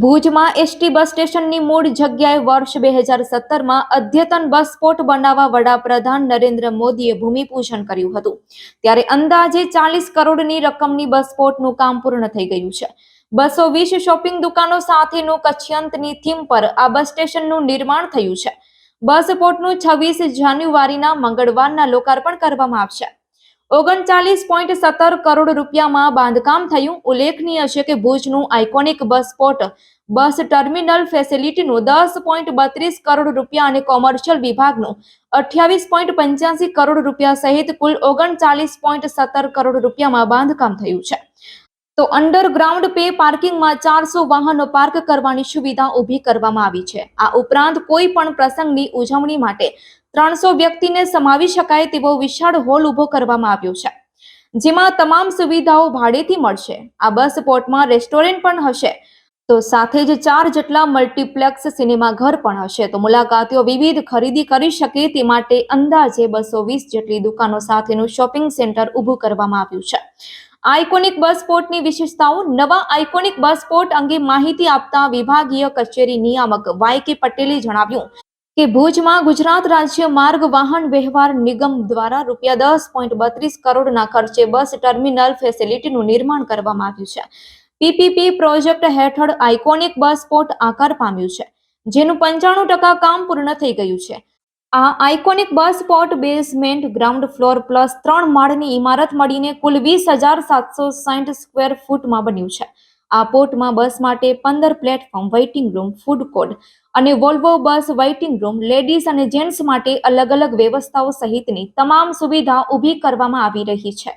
ભુજમાં ST bus સ્ટેશનની મૂળ જગ્યાએ વર્ષ બે હજાર સત્તરમાં અદ્યતન બસ સ્પોટ બનાવવા વડાપ્રધાન નરેન્દ્ર મોદીએ ભૂમિપૂજન કર્યું હતું. ત્યારે અંદાજે ચાલીસ કરોડની રકમની બસ સ્પોટનું કામ પૂર્ણ થઈ ગયું છે. બસો વીસ શોપિંગ દુકાનો સાથેનું કચ્છયંતની થીમ પર આ બસ સ્ટેશનનું નિર્માણ થયું છે. બસ સ્પોટનું છવ્વીસ જાન્યુઆરીના મંગળવારના લોકાર્પણ કરવામાં આવશે. ઓગણચાલીસ પોઈન્ટ સત્તર કરોડ રૂપિયામાં બાંધકામ થયું. ઉલ્લેખનીય છે કે ભુજનું iconic bus spot bus terminal ફેસિલિટીનું દસ પોઈન્ટ બત્રીસ કરોડ રૂપિયા અને કોમર્શિયલ વિભાગનું અઠ્યાવીસ પોઈન્ટ પંચ્યાસી કરોડ રૂપિયા સહિત કુલ ઓગણચાલીસ પોઈન્ટ સત્તર કરોડ રૂપિયામાં બાંધકામ થયું છે. તો અંડરગ્રાઉન્ડ પે પાર્કિંગમાં ચારસો વાહનો પાર્ક કરવાની સુવિધા ઊભી કરવામાં આવી છે. આ ઉપરાંત કોઈ પણ પ્રસંગની ઉજવણી માટે ત્રણસો વ્યક્તિને સમાવી શકાય તેવો વિશાળ હોલ ઊભો કરવામાં આવ્યો છે. જેમાં તમામ સુવિધાઓ ભાડેથી મળશે. આ બસ પોર્ટમાં રેસ્ટોરન્ટ પણ હશે. તો સાથે જ ચાર જેટલા મલ્ટીપ્લેક્સ સિનેમા ઘર પણ હશે. તો મુલાકાતીઓ વિવિધ ખરીદી કરી શકે તે માટે અંદાજે બસો વીસ જેટલી દુકાનો સાથેનું શોપિંગ સેન્ટર ઊભું કરવામાં આવ્યું છે. આઇકોનિક બસ પોર્ટની વિશેષતાઓ. નવા આઇકોનિક બસ પોર્ટ અંગે માહિતી આપતા વિભાગીય કચેરી નિયામક વાય કે પટેલે જણાવ્યું કે ભુજમાં ગુજરાત રાજ્ય માર્ગ વાહન વ્યવહાર નિગમ દ્વારા રૂપિયા દસ પોઈન્ટ બત્રીસ કરોડના ખર્ચે બસ ટર્મિનલ ફેસિલિટીનું નિર્માણ કરવામાં આવ્યું છે. પીપીપી પ્રોજેક્ટ હેઠળ આઇકોનિક બસ પોર્ટ આકાર પામ્યું છે, જેનું પંચાણું ટકા કામ પૂર્ણ થઈ ગયું છે. આ iconic bus spot basement ground floor plus ત્રણ માળની ઇમારત મળીને કુલ વીસ હજાર સાતસો સાઠ સ્ક્વેર ફૂટમાં બન્યું છે. આ પોર્ટમાં બસ માટે પંદર platform waiting room food court અને Volvo bus waiting room ladies અને જેન્ટ્સ માટે અલગ અલગ વ્યવસ્થાઓ સહિતની તમામ સુવિધા ઊભી કરવામાં આવી રહી છે.